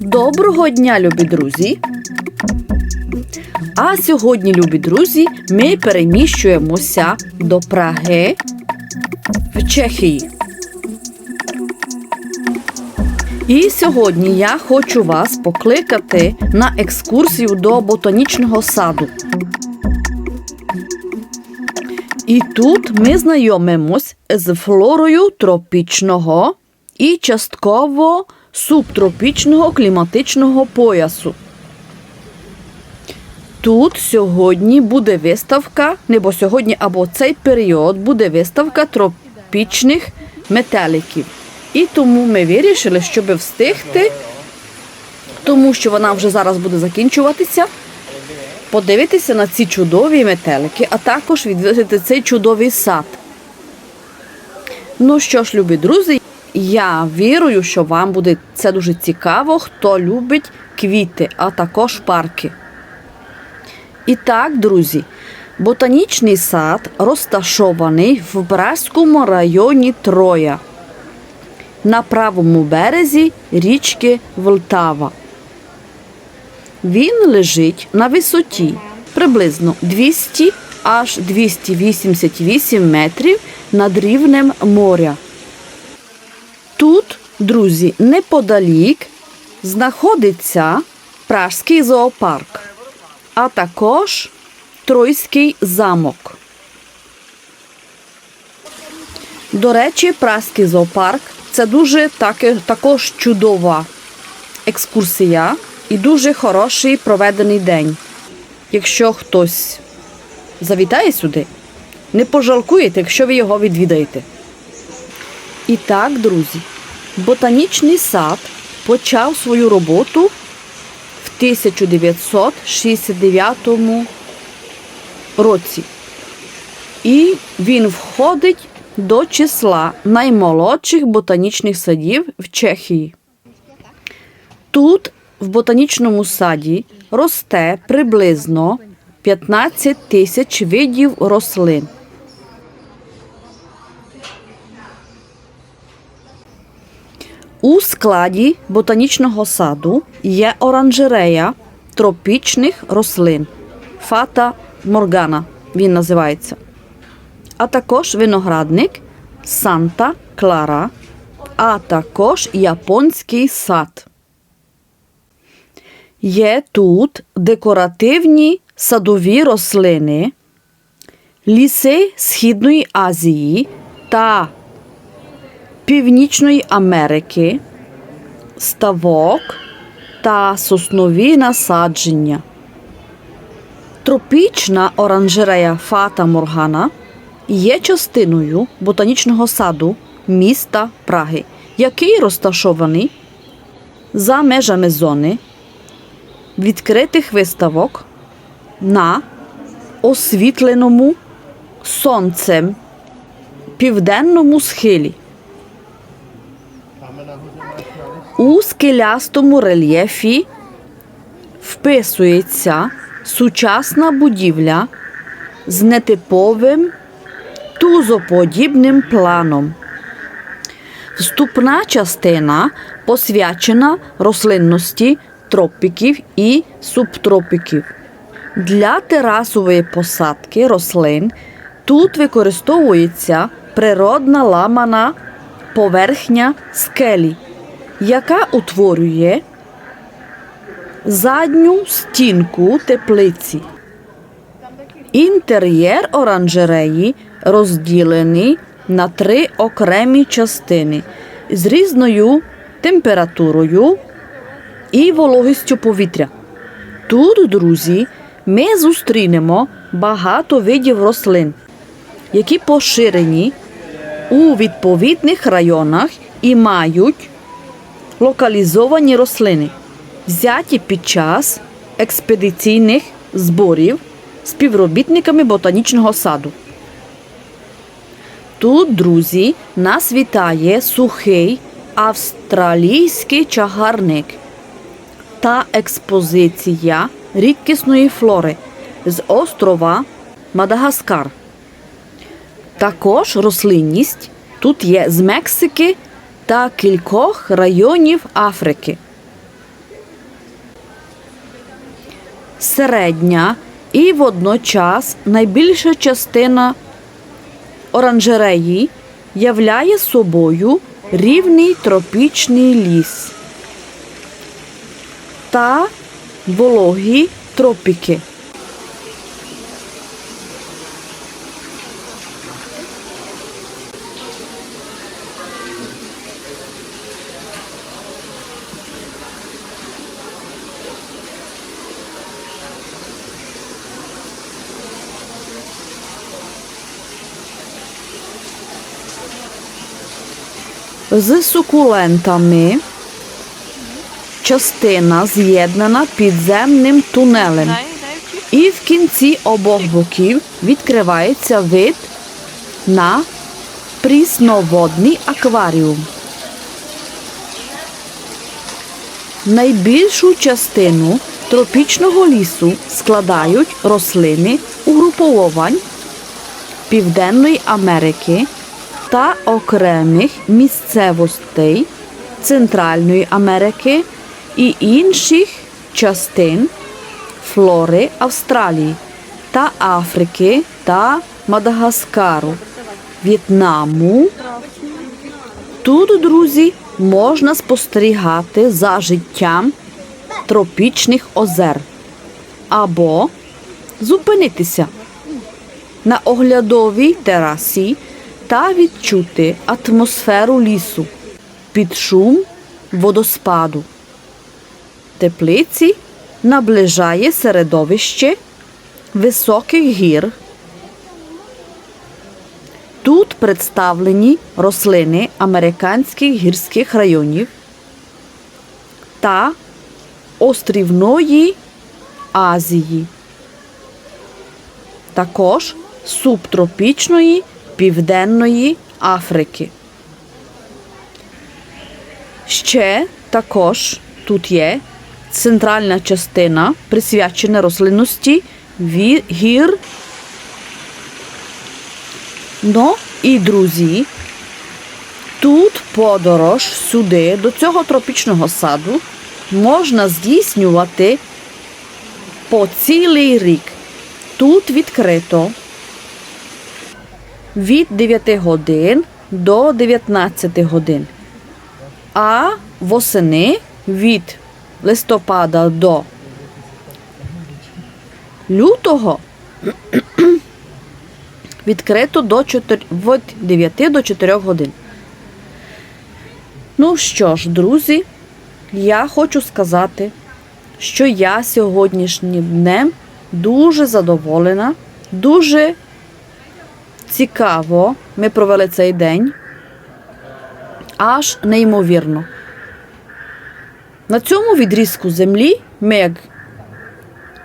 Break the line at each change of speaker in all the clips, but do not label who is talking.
Доброго дня, любі друзі! А сьогодні, любі друзі, ми переміщуємося до Праги в Чехії. І сьогодні я хочу вас покликати на екскурсію до ботанічного саду. І тут ми знайомимось з флорою тропічного і частково субтропічного кліматичного поясу. Тут сьогодні буде виставка, небо сьогодні або цей період буде виставка тропічних метеликів. І тому ми вирішили, щоб встигти, тому що вона вже зараз буде закінчуватися, подивитися на ці чудові метелики, а також відвідати цей чудовий сад. Ну що ж, любі друзі, я вірую, що вам буде це дуже цікаво, хто любить квіти, а також парки. І так, друзі, ботанічний сад розташований в Братському районі Троя на правому березі річки Волтава. Він лежить на висоті приблизно 200 аж 288 метрів над рівнем моря. Тут, друзі, неподалік знаходиться Пражський зоопарк, а також Тройський замок. До речі, Празький зоопарк це дуже таки, також чудова екскурсія і дуже хороший проведений день. Якщо хтось завітає сюди, не пожалкуєте, якщо ви його відвідаєте. І так, друзі, ботанічний сад почав свою роботу в 1969 році. І він входить до числа наймолодших ботанічних садів в Чехії. Тут, в ботанічному саді, росте приблизно 15 тисяч видів рослин. У складі ботанічного саду є оранжерея тропічних рослин Фата Моргана. Він називається. А також виноградник Санта Клара, а також японський сад. Є тут декоративні садові рослини, ліси Східної Азії та Північної Америки, ставок та соснові насадження. Тропічна оранжерея Фата Моргана є частиною ботанічного саду міста Праги, який розташований за межами зони відкритих виставок на освітленому сонцем південному схилі. У скелястому рельєфі вписується сучасна будівля з нетиповим тузоподібним планом. Вступна частина посвячена рослинності тропіків і субтропіків. Для терасової посадки рослин тут використовується природна ламана поверхня скелі, яка утворює задню стінку теплиці. Інтер'єр оранжереї розділений на три окремі частини з різною температурою і вологістю повітря. Тут, друзі, ми зустрінемо багато видів рослин, які поширені у відповідних районах і мають локалізовані рослини, взяті під час експедиційних зборів співробітниками ботанічного саду. Тут, друзі, нас вітає сухий австралійський чагарник та експозиція рідкісної флори з острова Мадагаскар. Також рослинність, тут є з Мексики та кількох районів Африки. Середня і водночас найбільша частина оранжереї являє собою рівний тропічний ліс та вологі тропіки. З сукулентами частина з'єднана підземним тунелем. І в кінці обох боків відкривається вид на прісноводний акваріум. Найбільшу частину тропічного лісу складають рослини угруповань Південної Америки та окремих місцевостей Центральної Америки і інших частин флори Австралії та Африки та Мадагаскару, В'єтнаму. Тут, друзі, можна спостерігати за життям тропічних озер або зупинитися на оглядовій терасі та відчути атмосферу лісу під шум водоспаду. Теплиці наближає середовище високих гір. Тут представлені рослини американських гірських районів та острівної Азії, також субтропічної Південної Африки. Ще також тут є центральна частина, присвячена рослинності гір. Ну і друзі, тут подорож сюди, до цього тропічного саду, можна здійснювати по цілий рік. Тут відкрито від 9 годин до 19 годин. А восени від листопада до лютого відкрито до 4, від 9 до 4 годин. Ну що ж, друзі, я хочу сказати, що я сьогоднішнім днем дуже задоволена, дуже цікаво ми провели цей день. Аж неймовірно. На цьому відрізку землі ми як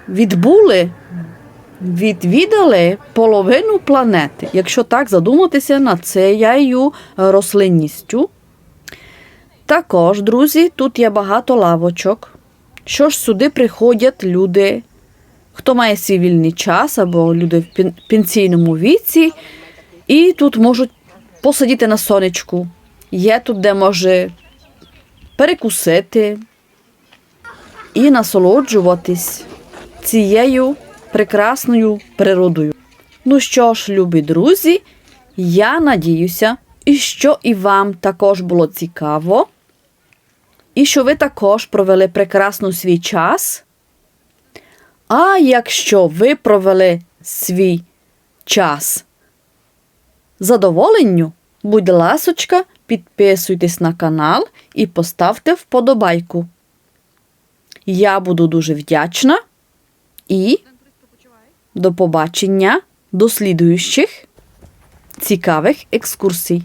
відбули, відвідали половину планети, якщо так задуматися над цією рослинністю. Також, друзі, тут є багато лавочок. Що ж сюди приходять люди, хто має свій вільний час або люди в пенсійному віці, і тут можуть посидіти на сонечку. Є тут, де може перекусити і насолоджуватись цією прекрасною природою. Ну що ж, любі друзі, я надіюся, і що і вам також було цікаво, і що ви також провели прекрасно свій час. А якщо ви провели свій час задоволенню, будь ласочка, підписуйтесь на канал і поставте вподобайку. Я буду дуже вдячна і до побачення до слідуючих цікавих екскурсій.